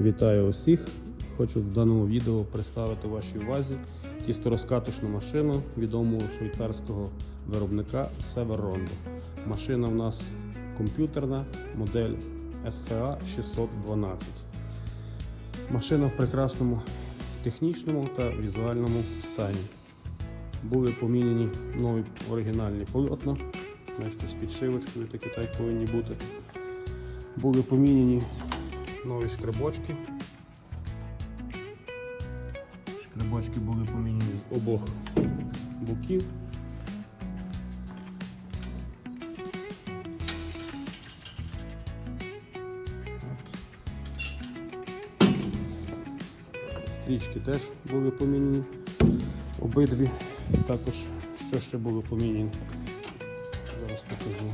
Вітаю усіх! Хочу в даному відео представити вашій увазі тісторозкаточну машину відомого швейцарського виробника Sever Rondo. Машина в нас комп'ютерна, модель SFA 612. Машина в прекрасному технічному та візуальному стані. Були поміняні нові оригінальні полотна. Бачите, з підшивочкою такі так повинні бути. Були поміняні нові шкребочки. Шкребочки були поміняні з обох боків. Стрічки теж були поміняні. Обидві також що ще було поміняні. Зараз покажу.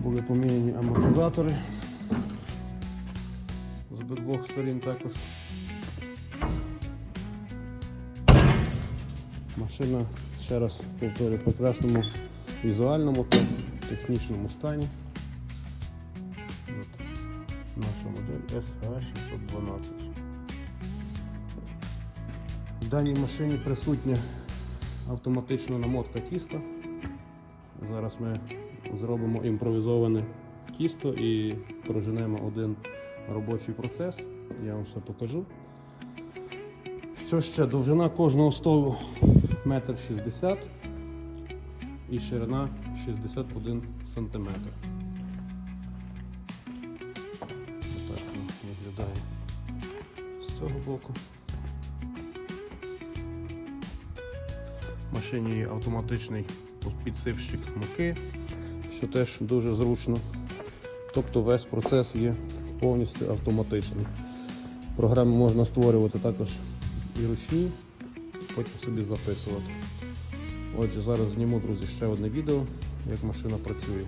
Були поміняні амортизатори обидвох сторін також. Машина, ще раз повторюю, в прекрасному візуальному та технічному стані. От наша модель SH 612. В даній машині присутня автоматична намотка тіста. Зараз ми зробимо імпровізоване тісто і проженемо один робочий процес. Я вам все покажу. Що ще? Довжина кожного столу 1,60 м і ширина 61 см. Отак воно виглядає з цього боку. В машині є автоматичний підсипщик муки, що теж дуже зручно. Тобто весь процес є повністю автоматичний. Програми можна створювати також і ручні, потім собі записувати. Отже, зараз зніму, друзі, ще одне відео, як машина працює.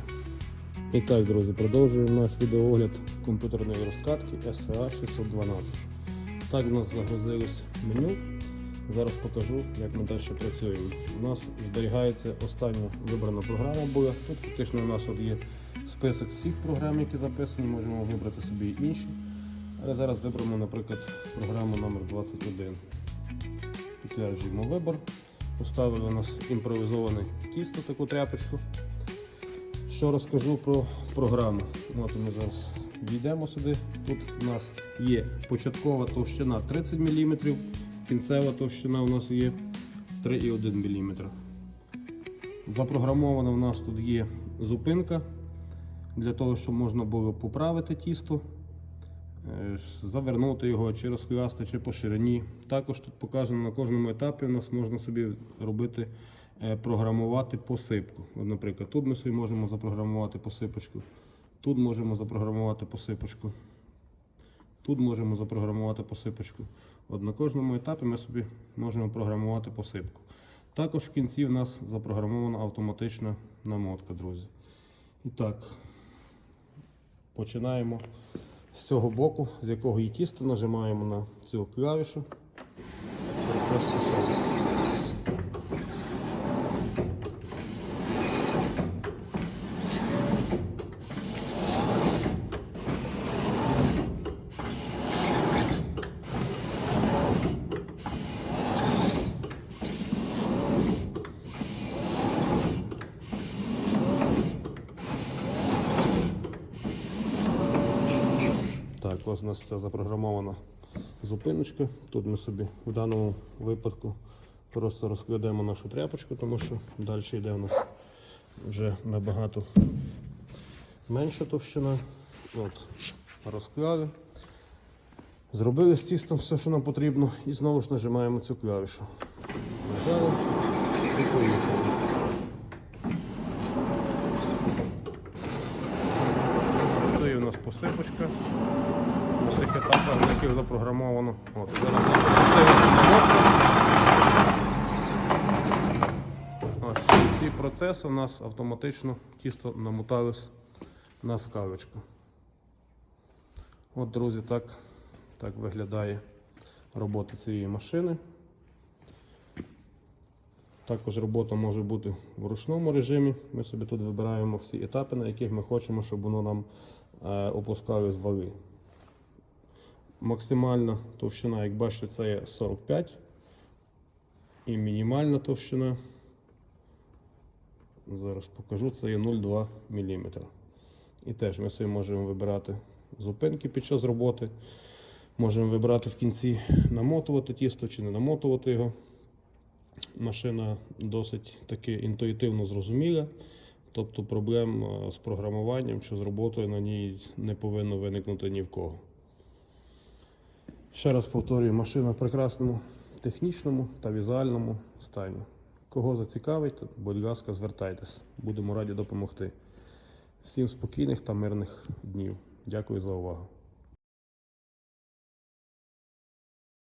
І так, друзі, продовжуємо наш відеоогляд комп'ютерної розкатки SVA 612. Так в нас загрузилось меню. Зараз покажу, як ми далі працюємо. У нас зберігається остання вибрана програма була. Тут фактично у нас от є список всіх програм, які записані, можемо вибрати собі інші. Але зараз виберемо, наприклад, програму номер 21 Підтверджуємо вибор. Поставили у нас імпровізоване тісто, таку тряпочку. Що розкажу про програму? От ми зараз війдемо сюди. Тут у нас є початкова товщина 30 мм, кінцева товщина у нас є 3,1 мм. Запрограмована у нас тут є зупинка для того, щоб можна було поправити тісто, е, завернути його, чи розкласти, чи по ширині. Також тут показано на кожному етапі у нас можна собі робити, е, програмувати посипку. От, наприклад, тут ми собі можемо запрограмувати посипочку, тут можемо запрограмувати посипочку. Тут можемо запрограмувати посипочку. От на кожному етапі ми собі можемо програмувати посипку. Також в кінці в нас запрограмована автоматична намотка, друзі. І так, починаємо з цього боку, з якого є тісто, нажимаємо на цю клавішу. Процес Ось у нас це запрограмована зупиночка. Тут ми собі в даному випадку просто розкладемо нашу тряпочку, тому що далі йде у нас вже набагато менша товщина. От, розклали. Зробили з тістом все, що нам потрібно, і знову ж нажимаємо цю клавішу. Нажали і поїхали. Працює у нас посипочка всіх етапах, на яких запрограмовано. От. Ось, ці процеси у нас автоматично тісто намотались на скалочку. От, друзі, так, так виглядає робота цієї машини. Також робота може бути в ручному режимі. Ми собі тут вибираємо всі етапи, на яких ми хочемо, щоб воно нам е, опускали з вали. Максимальна товщина, як бачите, це є 45. І мінімальна товщина. Зараз покажу, це є 0,2 мм. І теж ми собі можемо вибирати зупинки під час роботи. Можемо вибирати в кінці намотувати тісто чи не намотувати його. Машина досить таки інтуїтивно зрозуміла. Тобто проблем е, з програмуванням чи з роботою на ній не повинно виникнути ні в кого. Ще раз повторюю, машина в прекрасному технічному та візуальному стані. Кого зацікавить, будь ласка, звертайтесь. Будемо раді допомогти. Всім спокійних та мирних днів. Дякую за увагу.